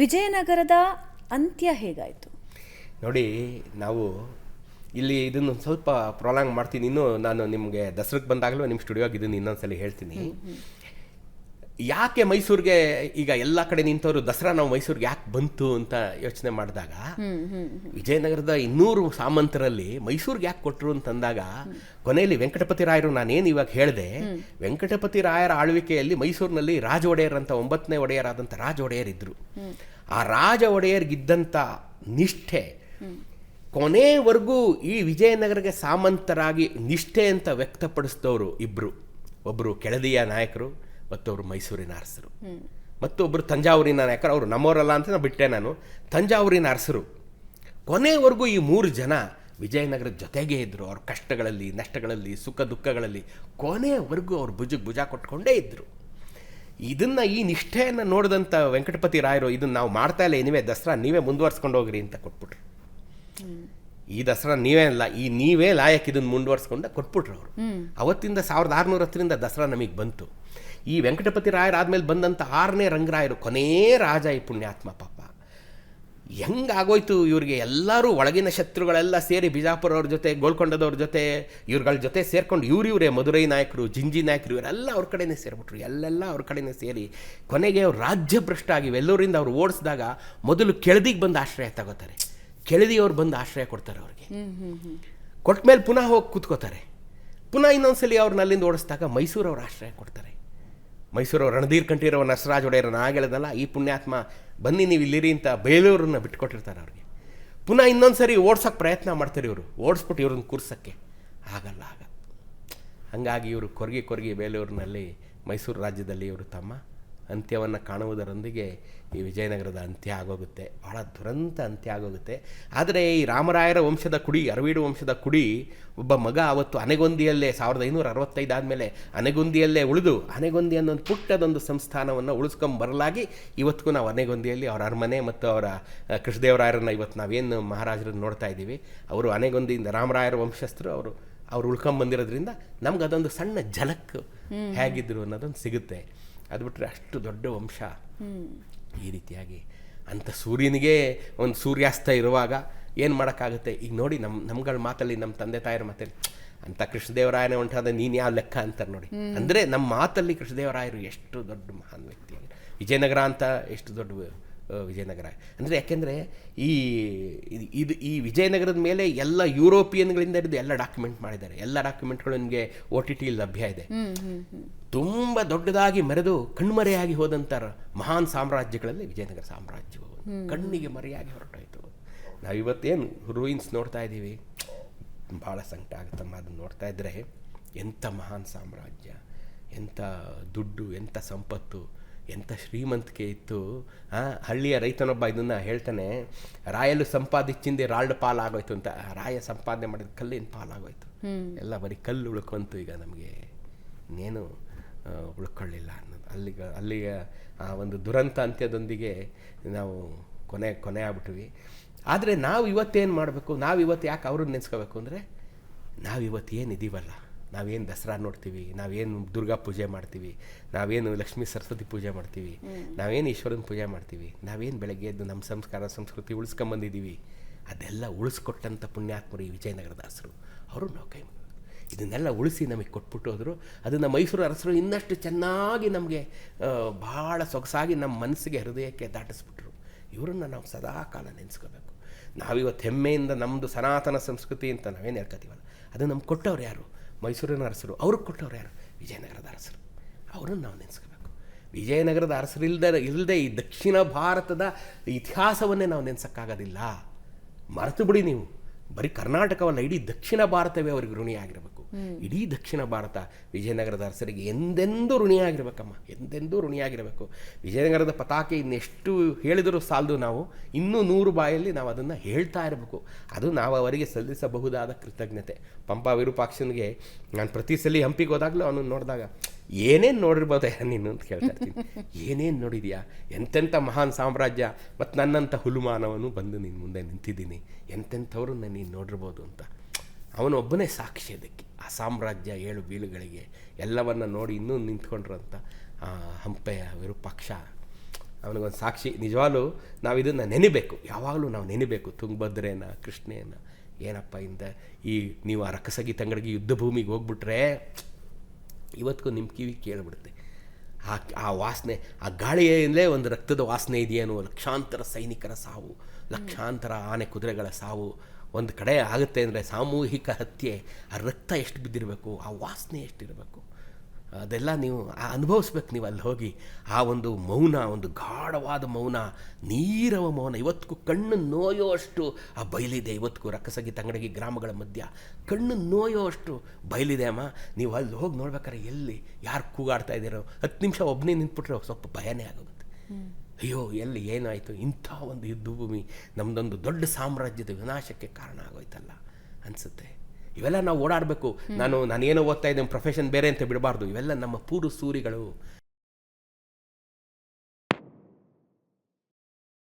ವಿಜಯನಗರದ ಅಂತ್ಯ ಹೇಗಾಯಿತು? ನೋಡಿ ನಾವು ಇಲ್ಲಿ ಇದನ್ನು ಸ್ವಲ್ಪ ಪ್ರೊಲಾಂಗ್ ಮಾಡ್ತೀನಿ. ಇನ್ನೂ ನಾನು ನಿಮಗೆ ದಸರಕ್ಕೆ ಬಂದಾಗಲೂ ನಿಮ್ಮ ಸ್ಟುಡಿಯೋಗೆ ಇದನ್ನು ಇನ್ನೊಂದ್ಸಲಿ ಹೇಳ್ತೀನಿ. ಯಾಕೆ ಮೈಸೂರಿಗೆ ಈಗ ಎಲ್ಲ ಕಡೆ ನಿಂತವರು ದಸರಾ ನಾವು ಮೈಸೂರಿಗೆ ಯಾಕೆ ಬಂತು ಅಂತ ಯೋಚನೆ ಮಾಡಿದಾಗ ವಿಜಯನಗರದ ಇನ್ನೂರು ಸಾಮಂತರಲ್ಲಿ ಮೈಸೂರಿಗೆ ಯಾಕೆ ಕೊಟ್ಟರು ಅಂತಂದಾಗ ಕೊನೆಯಲ್ಲಿ ವೆಂಕಟಪತಿ ರಾಯರು ನಾನೇನು ಇವಾಗ ಹೇಳಿದೆ ವೆಂಕಟಪತಿ ರಾಯರ ಆಳ್ವಿಕೆಯಲ್ಲಿ ಮೈಸೂರಿನಲ್ಲಿ ರಾಜ ಒಡೆಯರ್ ಅಂತ ಒಂಬತ್ತನೇ ಒಡೆಯರಾದಂಥ ರಾಜ ಒಡೆಯರ್ ಇದ್ರು ಆ ರಾಜ ಒಡೆಯರ್ಗಿದ್ದಂಥ ನಿಷ್ಠೆ ಕೊನೆವರೆಗೂ ಈ ವಿಜಯನಗರಕ್ಕೆ ಸಾಮಂತರಾಗಿ ನಿಷ್ಠೆ ಅಂತ ವ್ಯಕ್ತಪಡಿಸಿದವರು ಇಬ್ಬರು ಒಬ್ಬರು ಕೆಳದಿಯ ನಾಯಕರು ಮತ್ತೊಬ್ಬರು ಮೈಸೂರಿನ ಅರಸರು. ಮತ್ತೊಬ್ಬರು ತಂಜಾವೂರಿನ ಯಾಕಂದ್ರೆ ಅವರು ನಮ್ಮವರಲ್ಲ ಅಂತ ನಾನು ಬಿಟ್ಟೆ ನಾನು. ತಂಜಾವೂರಿನ ಅರಸರು. ಕೊನೆವರೆಗೂ ಈ ಮೂರು ಜನ ವಿಜಯನಗರದ ಜೊತೆಗೇ ಇದ್ದರು ಅವ್ರ ಕಷ್ಟಗಳಲ್ಲಿ ನಷ್ಟಗಳಲ್ಲಿ ಸುಖ ದುಃಖಗಳಲ್ಲಿ ಕೊನೆಯವರೆಗೂ ಅವ್ರು ಭುಜಕ್ಕೆ ಭುಜ ಕೊಟ್ಕೊಂಡೇ ಇದ್ದರು ಇದನ್ನು ಈ ನಿಷ್ಠೆಯನ್ನು ನೋಡಿದಂಥ ವೆಂಕಟಪತಿ ರಾಯರು ಇದನ್ನ ನಾವು ಮಾಡ್ತಾ ಇಲ್ಲ ನೀವೇ ದಸರಾ ನೀವೇ ಮುಂದುವರ್ಸ್ಕೊಂಡು ಹೋಗ್ರಿ ಅಂತ ಕೊಟ್ಬಿಟ್ರು. ಈ ದಸರಾ ನೀವೇ ಅಲ್ಲ ಈ ನೀವೇ ಲಾಯಕ್ ಇದನ್ನು ಮುಂದುವರ್ಸ್ಕೊಂಡು ಕೊಟ್ಬಿಟ್ರು ಅವರು. ಅವತ್ತಿಂದ ಸಾವಿರದ ಆರುನೂರ ಹತ್ತರಿಂದ ದಸರಾ ನಮಗೆ ಬಂತು. ಈ ವೆಂಕಟಪತಿ ರಾಯರಾದ್ಮೇಲೆ ಬಂದಂಥ ಆರನೇ ರಂಗರಾಯರು ಕೊನೆಯ ರಾಜ ಈ ಪುಣ್ಯಾತ್ಮ ಪಾಪ. ಹೆಂಗಾಗೋಯ್ತು ಇವ್ರಿಗೆ? ಎಲ್ಲರೂ ಒಳಗಿನ ಶತ್ರುಗಳೆಲ್ಲ ಸೇರಿ ಬಿಜಾಪುರವ್ರ ಜೊತೆ ಗೋಲ್ಕೊಂಡದವ್ರ ಜೊತೆ ಇವ್ರುಗಳ ಜೊತೆ ಸೇರ್ಕೊಂಡು ಇವ್ರು ಇವರೇ ಮಧುರೈ ನಾಯಕರು ಜಿಂಜಿ ನಾಯಕರು ಇವರೆಲ್ಲ ಅವ್ರ ಕಡೆನೇ ಸೇರಿಬಿಟ್ರು. ಎಲ್ಲೆಲ್ಲ ಅವ್ರ ಕಡೆನೇ ಸೇರಿ ಕೊನೆಗೆ ಅವ್ರು ರಾಜ್ಯಭ್ರಷ್ಟ ಆಗಿ ಎಲ್ಲರಿಂದ ಅವ್ರು ಓಡಿಸಿದಾಗ ಮೊದಲು ಕೆಳದಿಗೆ ಬಂದು ಆಶ್ರಯ ತಗೋತಾರೆ. ಕೆಳದಿಯವ್ರು ಬಂದು ಆಶ್ರಯ ಕೊಡ್ತಾರೆ ಅವ್ರಿಗೆ. ಕೊಟ್ಟ ಮೇಲೆ ಪುನಃ ಹೋಗಿ ಕೂತ್ಕೋತಾರೆ. ಪುನಃ ಇನ್ನೊಂದ್ಸಲಿ ಅವ್ರನ್ನ ಅಲ್ಲಿಂದ ಓಡಿಸಿದಾಗ ಮೈಸೂರವ್ರು ಆಶ್ರಯ ಕೊಡ್ತಾರೆ. ಮೈಸೂರು ರಣಧೀರ್ ಕಂಠೀರವ ನಸರಾಜ್ ಒಡೆಯರ ನಾಗೆಳೆದಲ್ಲ ಈ ಪುಣ್ಯಾತ್ಮ ಬನ್ನಿ ನೀವು ಇಲ್ಲಿರಿ ಅಂತ ಬೇಲೂರನ್ನ ಬಿಟ್ಕೊಟ್ಟಿರ್ತಾರೆ ಅವ್ರಿಗೆ. ಪುನಃ ಇನ್ನೊಂದು ಸರಿ ಓಡ್ಸೋಕ್ಕೆ ಪ್ರಯತ್ನ ಮಾಡ್ತಾರೆ ಇವರು, ಓಡಿಸ್ಬಿಟ್ಟು ಇವ್ರನ್ನ ಕೂರ್ಸೋಕ್ಕೆ. ಆಗಲ್ಲ ಆಗ ಹಾಗಾಗಿ ಇವರು ಕೊರಗಿ ಕೊರಗಿ ಬೇಲೂರಿನಲ್ಲಿ ಮೈಸೂರು ರಾಜ್ಯದಲ್ಲಿ ಇವರು ತಮ್ಮ ಅಂತ್ಯವನ್ನು ಕಾಣುವುದರೊಂದಿಗೆ ಈ ವಿಜಯನಗರದ ಅಂತ್ಯ ಆಗೋಗುತ್ತೆ. ಭಾಳ ದುರಂತ ಅಂತ್ಯ ಆಗೋಗುತ್ತೆ. ಆದರೆ ಈ ರಾಮರಾಯರ ವಂಶದ ಕುಡಿ ಅರವೀಡು ವಂಶದ ಕುಡಿ ಒಬ್ಬ ಮಗ ಅವತ್ತು ಅನೆಗೊಂದಿಯಲ್ಲೇ ಸಾವಿರದ ಐನೂರ ಅರವತ್ತೈದು ಆದಮೇಲೆ ಅನೆಗೊಂದಿಯಲ್ಲೇ ಉಳಿದು ಅನೆಗೊಂದಿ ಅನ್ನೋ ಒಂದು ಪುಟ್ಟದೊಂದು ಸಂಸ್ಥಾನವನ್ನು ಉಳಿಸ್ಕೊಂಬರಲಾಗಿ ಇವತ್ತಿಗೂ ನಾವು ಅನೆಗೊಂದಿಯಲ್ಲಿ ಅವರ ಅರಮನೆ ಮತ್ತು ಅವರ ಕೃಷ್ಣದೇವರಾಯರನ್ನು ಕೃಷ್ಣದೇವರಾಯರನ್ನ ಇವತ್ತು ನಾವೇನು ಮಹಾರಾಜರನ್ನು ನೋಡ್ತಾ ಇದ್ದೀವಿ. ಅವರು ಅನೆಗೊಂದಿಯಿಂದ ರಾಮರಾಯರ ವಂಶಸ್ಥರು ಅವರು ಅವ್ರು ಉಳ್ಕೊಂಬಂದಿರೋದ್ರಿಂದ ನಮ್ಗೆ ಅದೊಂದು ಸಣ್ಣ ಝಲಕ್ ಹೇಗಿದ್ರು ಅನ್ನೋದೊಂದು ಸಿಗುತ್ತೆ. ಅದು ಬಿಟ್ಟರೆ ಅಷ್ಟು ದೊಡ್ಡ ವಂಶ. ಈ ರೀತಿಯಾಗಿ ಅಂಥ ಸೂರ್ಯನಿಗೆ ಒಂದು ಸೂರ್ಯಾಸ್ತ ಇರುವಾಗ ಏನು ಮಾಡೋಕ್ಕಾಗುತ್ತೆ? ಈಗ ನೋಡಿ ನಮ್ಮ ನಮ್ಗಳ ಮಾತಲ್ಲಿ ನಮ್ಮ ತಂದೆ ತಾಯಿರ ಮಾತಲ್ಲಿ ಅಂತ ಕೃಷ್ಣದೇವರಾಯನೇ ಹೊಂಟಾದ ನೀನು ಯಾವ ಲೆಕ್ಕ ಅಂತಾರೆ ನೋಡಿ. ಅಂದರೆ ನಮ್ಮ ಮಾತಲ್ಲಿ ಕೃಷ್ಣದೇವರಾಯರು ಎಷ್ಟು ದೊಡ್ಡ ಮಹಾನ್ ವ್ಯಕ್ತಿ. ವಿಜಯನಗರ ಅಂತ ಎಷ್ಟು ದೊಡ್ಡ ವಿಜಯನಗರ. ಅಂದರೆ ಯಾಕೆಂದರೆ ಈ ಇದು- ಈ ವಿಜಯನಗರದ ಮೇಲೆ ಎಲ್ಲ ಯುರೋಪಿಯನ್ಗಳಿಂದ ಹಿಡಿದು ಎಲ್ಲ ಡಾಕ್ಯುಮೆಂಟ್ ಮಾಡಿದ್ದಾರೆ. ಎಲ್ಲ ಡಾಕ್ಯುಮೆಂಟ್ಗಳು ನಿಮಗೆ ಒ ಟಿ ಟಿ ಲಭ್ಯ ಇದೆ. ತುಂಬ ದೊಡ್ಡದಾಗಿ ಮರೆದು ಕಣ್ಮರೆಯಾಗಿ ಹೋದಂಥ ಮಹಾನ್ ಸಾಮ್ರಾಜ್ಯಗಳಲ್ಲಿ ವಿಜಯನಗರ ಸಾಮ್ರಾಜ್ಯವು ಕಣ್ಣಿಗೆ ಮರೆಯಾಗಿ ಹೊರಟೋಯ್ತು. ನಾವಿವತ್ತೇನು ರೂಯಿನ್ಸ್ ನೋಡ್ತಾ ಇದ್ದೀವಿ. ಭಾಳ ಸಂಕಟ ಆಗುತ್ತಮ್ಮ ಅದನ್ನು ನೋಡ್ತಾ ಇದ್ದರೆ ಎಂಥ ಮಹಾನ್ ಸಾಮ್ರಾಜ್ಯ ಎಂಥ ದುಡ್ಡು ಎಂಥ ಸಂಪತ್ತು. ಎಂಥ ಶ್ರೀಮಂತಿಕೆ ಇತ್ತು. ಹಳ್ಳಿಯ ರೈತನೊಬ್ಬ ಇದನ್ನು ಹೇಳ್ತಾನೆ ರಾಯಲು ಸಂಪಾದಿಚ್ಚಿಂದೆ ರಾಲ್ಡ್ ಪಾಲ್ ಆಗೋಯ್ತು ಅಂತ ರಾಯ ಸಂಪಾದನೆ ಮಾಡಿದ ಕಲ್ಲಿನ ಪಾಲಾಗೋಯ್ತು. ಎಲ್ಲ ಬರೀ ಕಲ್ಲು ಉಳ್ಕೊಂತು ಈಗ ನಮಗೆ. ಇನ್ನೇನು ಉಳ್ಕೊಳ್ಳಿಲ್ಲ ಅನ್ನೋದು. ಅಲ್ಲಿಗೆ ಅಲ್ಲಿಗೆ ಆ ಒಂದು ದುರಂತ ಅಂತ್ಯದೊಂದಿಗೆ ನಾವು ಕೊನೆ ಕೊನೆ ಆಗ್ಬಿಟ್ವಿ. ಆದರೆ ನಾವು ಇವತ್ತೇನು ಮಾಡಬೇಕು? ನಾವು ಇವತ್ತು ಯಾಕೆ ಅವ್ರನ್ನ ನೆನೆಸ್ಕೋಬೇಕು ಅಂದರೆ ನಾವು ಇವತ್ತು ಏನು ಇದೀವಲ್ಲ ನಾವೇನು ದಸರಾ ನೋಡ್ತೀವಿ ನಾವೇನು ದುರ್ಗಾ ಪೂಜೆ ಮಾಡ್ತೀವಿ ನಾವೇನು ಲಕ್ಷ್ಮೀ ಸರಸ್ವತಿ ಪೂಜೆ ಮಾಡ್ತೀವಿ ನಾವೇನು ಈಶ್ವರನ ಪೂಜೆ ಮಾಡ್ತೀವಿ ನಾವೇನು ಬೆಳಗ್ಗೆ ಎದ್ದು ನಮ್ಮ ಸಂಸ್ಕಾರ ಸಂಸ್ಕೃತಿ ಉಳಿಸ್ಕೊಂಬಂದಿದ್ದೀವಿ ಅದೆಲ್ಲ ಉಳಿಸ್ಕೊಟ್ಟಂಥ ಪುಣ್ಯಾತ್ಮರು ಈ ವಿಜಯನಗರದಾಸರು ಅವರು ನಾವು ಕೈ. ಇದನ್ನೆಲ್ಲ ಉಳಿಸಿ ನಮಗೆ ಕೊಟ್ಬಿಟ್ಟು ಹೋದರು. ಅದನ್ನು ಮೈಸೂರು ಅರಸರು ಇನ್ನಷ್ಟು ಚೆನ್ನಾಗಿ ನಮಗೆ ಭಾಳ ಸೊಗಸಾಗಿ ನಮ್ಮ ಮನಸ್ಸಿಗೆ ಹೃದಯಕ್ಕೆ ದಾಟಿಸ್ಬಿಟ್ರು. ಇವರನ್ನು ನಾವು ಸದಾ ಕಾಲ ನೆನೆಸ್ಕೋಬೇಕು. ನಾವಿವತ್ತು ಹೆಮ್ಮೆಯಿಂದ ನಮ್ಮದು ಸನಾತನ ಸಂಸ್ಕೃತಿ ಅಂತ ನಾವೇನು ಹೇಳ್ಕೊತೀವಲ್ಲ ಅದು ನಮ್ಗೆ ಕೊಟ್ಟವ್ರು ಯಾರು? ಮೈಸೂರಿನ ಅರಸರು ಅವ್ರಿಗೆ ಕೊಟ್ಟವ್ರು ಯಾರು? ವಿಜಯನಗರದ ಅರಸರು. ಅವರನ್ನು ನಾವು ನೆನೆಸ್ಕೋಬೇಕು. ವಿಜಯನಗರದ ಇಲ್ಲದೆ ಇಲ್ಲದೆ ಈ ದಕ್ಷಿಣ ಭಾರತದ ಇತಿಹಾಸವನ್ನೇ ನಾವು ನೆನೆಸೋಕ್ಕಾಗೋದಿಲ್ಲ. ಮರೆತು ಬಿಡಿ ನೀವು. ಬರೀ ಕರ್ನಾಟಕವಲ್ಲ, ಇಡೀ ದಕ್ಷಿಣ ಭಾರತವೇ ಅವ್ರಿಗೆ ಋಣಿಯಾಗಿರಬೇಕು. ಇಡೀ ದಕ್ಷಿಣ ಭಾರತ ವಿಜಯನಗರದ ಅರಸರಿಗೆ ಎಂದೆಂದೂ ಋಣಿಯಾಗಿರ್ಬೇಕಮ್ಮ, ಎಂದೆಂದೂ ಋಣಿಯಾಗಿರಬೇಕು. ವಿಜಯನಗರದ ಪತಾಕೆ ಇನ್ನೆಷ್ಟು ಹೇಳಿದರೂ ಸಾಲದು ನಾವು, ಇನ್ನೂ ನೂರು ಬಾಯಲ್ಲಿ ನಾವು ಅದನ್ನು ಹೇಳ್ತಾ ಇರಬೇಕು. ಅದು ನಾವು ಅವರಿಗೆ ಸಲ್ಲಿಸಬಹುದಾದ ಕೃತಜ್ಞತೆ. ಪಂಪ ವಿರೂಪಾಕ್ಷನಿಗೆ ನಾನು ಪ್ರತಿ ಸಲ ಹಂಪಿಗೆ ಹೋದಾಗಲೂ ಅವನು ನೋಡಿದಾಗ, ಏನೇನು ನೋಡಿರ್ಬೋದ ನೀನು ಅಂತ ಕೇಳ್ತಾ ಇರ್ತೀನಿ. ಏನೇನು ನೋಡಿದ್ಯಾ? ಎಂತೆಂಥ ಮಹಾನ್ ಸಾಮ್ರಾಜ್ಯ, ಮತ್ತು ನನ್ನಂಥ ಹುಲುಮಾನವನು ಬಂದು ನಿನ್ನ ಮುಂದೆ ನಿಂತಿದ್ದೀನಿ. ಎಂತೆಂಥವ್ರನ್ನ ನೀನು ನೋಡಿರ್ಬೋದು ಅಂತ. ಅವನೊಬ್ಬನೇ ಸಾಕ್ಷಿ ಅದಕ್ಕೆ. ಆ ಸಾಮ್ರಾಜ್ಯ ಏಳು ಬೀಳುಗಳಿಗೆ ಎಲ್ಲವನ್ನು ನೋಡಿ ಇನ್ನೂ ನಿಂತ್ಕೊಂಡಿರೋಂಥ ಹಂಪೆಯ ವಿರೂಪಾಕ್ಷ. ಅವನಿಗೊಂದು ಸಾಕ್ಷಿ. ನಿಜವಾಗ್ಲೂ ನಾವು ಇದನ್ನು ನೆನಿಬೇಕು. ಯಾವಾಗಲೂ ನಾವು ನೆನಿಬೇಕು ತುಂಗಭದ್ರೇನ ಕೃಷ್ಣೇನ ಏನಪ್ಪ ಇಂದ, ಈ ನೀವು ಆ ರಕ್ಕಸಗಿ ತಂಗಡಿಗೆ ಯುದ್ಧ ಭೂಮಿಗೆ ಹೋಗ್ಬಿಟ್ರೆ ಇವತ್ತಿಗೂ ನಿಮ್ಮ ಕಿವಿ ಕೇಳಿಬಿಡುತ್ತೆ. ಆ ಆ ವಾಸನೆ, ಆ ಗಾಳಿಯಲ್ಲೇ ಒಂದು ರಕ್ತದ ವಾಸನೆ ಇದೆಯೇನು, ಲಕ್ಷಾಂತರ ಸೈನಿಕರ ಸಾವು, ಲಕ್ಷಾಂತರ ಆನೆ ಕುದುರೆಗಳ ಸಾವು. ಒಂದು ಕಡೆ ಆಗುತ್ತೆ ಅಂದರೆ ಸಾಮೂಹಿಕ ಹತ್ಯೆ. ಆ ರಕ್ತ ಎಷ್ಟು ಬಿದ್ದಿರಬೇಕು? ಆ ವಾಸನೆ ಎಷ್ಟಿರಬೇಕು ಅದೆಲ್ಲ ನೀವು ಅನುಭವಿಸ್ಬೇಕು, ನೀವು ಅಲ್ಲಿ ಹೋಗಿ. ಆ ಒಂದು ಮೌನ, ಒಂದು ಗಾಢವಾದ ಮೌನ, ನೀರವ ಮೌನ. ಇವತ್ತಿಗೂ ಕಣ್ಣು ನೋಯೋ ಅಷ್ಟು ಆ ಬಯಲಿದೆ ಇವತ್ತಿಗೂ ರಕ್ಕಸಗಿ ತಂಗಡಗಿ ಗ್ರಾಮಗಳ ಮಧ್ಯ. ಕಣ್ಣು ನೋಯೋ ಅಷ್ಟು ಬಯಲಿದೆ ಅಮ್ಮ. ನೀವು ಅಲ್ಲಿ ಹೋಗಿ ನೋಡ್ಬೇಕಾರೆ ಎಲ್ಲಿ, ಯಾರು ಕೂಗಾಡ್ತಾ ಇದ್ದೀರೋ. ಹತ್ತು ನಿಮಿಷ ಒಬ್ಬನೇ ನಿಂತ್ಬಿಟ್ರೆ ಸ್ವಲ್ಪ ಭಯನೇ ಆಗೋಗುತ್ತೆ. ಅಯ್ಯೋ, ಎಲ್ಲಿ ಏನಾಯಿತು? ಇಂಥ ಒಂದು ಯುದ್ಧಭೂಮಿ ನಮ್ಮದೊಂದು ದೊಡ್ಡ ಸಾಮ್ರಾಜ್ಯದ ವಿನಾಶಕ್ಕೆ ಕಾರಣ ಆಗೋಯ್ತಲ್ಲ ಅನಿಸುತ್ತೆ. ಇವೆಲ್ಲ ನಾವು ಓಡಾಡಬೇಕು. ನಾನು ನಾನೇನೋ ಓದ್ತಾ ಇದ್ದೇನೆ ಪ್ರೊಫೆಷನ್ ಬೇರೆ ಅಂತ ಬಿಡಬಾರ್ದು. ಇವೆಲ್ಲ ನಮ್ಮ ಪೂರ್ವ ಸೂರಿಗಳು.